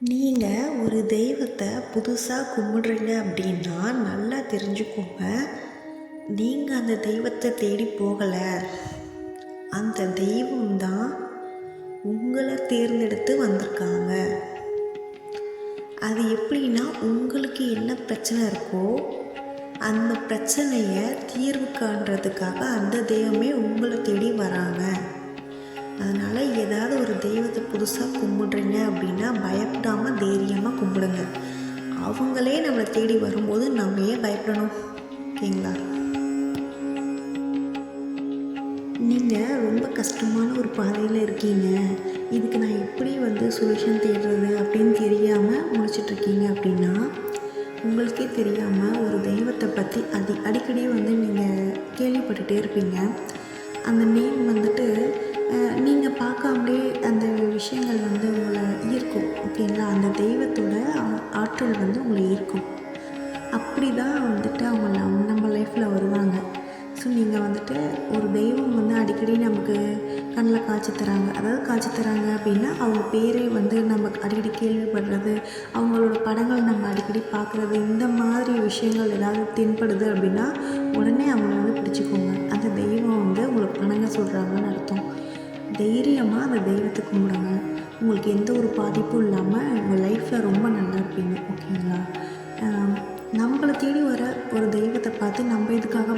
நீங்கள் ஒரு தெய்வத்தை புதுசாக கும்பிடுறீங்க அப்படின்னா நல்லா தெரிஞ்சுக்கோங்க. நீங்கள் அந்த தெய்வத்தை தேடி போகலை. அந்த தெய்வம் தான் உங்களை தேர்ந்தெடுத்து வந்திருக்காங்க. அது எப்படின்னா உங்களுக்கு என்ன பிரச்சனை இருக்கோ அந்த பிரச்சனையை தீர்வு காண்றதுக்காக அந்த தெய்வமே உங்களை தேடி வராங்க. அதனால் ஏதாவது தெய்வத்தை புதுசாக கும்பிடுறீங்க அப்படின்னா பயப்படாமல் தைரியமாக கும்பிடுங்க. அவங்களே நம்மளை தேடி வரும்போது நம்ம ஏன் பயப்படணும்? ஓகேங்களா? நீங்கள் ரொம்ப கஷ்டமான ஒரு பாதையில் இருக்கீங்க. இதுக்கு நான் எப்படி வந்து சொல்யூஷன் தேடுறது அப்படின்னு தெரியாமல் முடிச்சிட்ருக்கீங்க அப்படின்னா உங்களுக்கே தெரியாமல் ஒரு தெய்வத்தை பற்றி அது அடிக்கடி வந்து நீங்கள் கேள்விப்பட்டுகிட்டே இருப்பீங்க. அந்த நேம் வந்துட்டு நீங்கள் பார்க்காமலே விஷயங்கள் வந்து உங்களை ஈர்க்கும். ஓகேங்களா அந்த தெய்வத்தோட ஆற்றல் வந்து உங்களை ஈர்க்கும். அப்படி தான் வந்துட்டு அவங்க நம்ம நம்ம லைஃப்பில் வருவாங்க. ஸோ நீங்கள் வந்துட்டு ஒரு தெய்வம் வந்து அடிக்கடி நமக்கு கண்ணில் காய்ச்சி தராங்க. அதாவது காய்ச்சி தராங்க அப்படின்னா அவங்க பேரே வந்து நமக்கு அடிக்கடி கேள்விப்படுறது அவங்களோட படங்கள் நம்ம அடிக்கடி பார்க்குறது இந்த மாதிரி விஷயங்கள் ஏதாவது தென்படுது அப்படின்னா உடனே அவங்கள வந்து பிடிச்சிக்கோங்க. தைரியமாக அந்த தெய்வத்தை கும்பிடுங்க. உங்களுக்கு எந்த ஒரு பாதிப்பும் இல்லாமல் உங்கள் லைஃப்பில் ரொம்ப நல்லா இருப்பீங்க ஓகேங்களா நம்மளை தேடி வர ஒரு தெய்வத்தை பார்த்து நம்ம எதுக்காக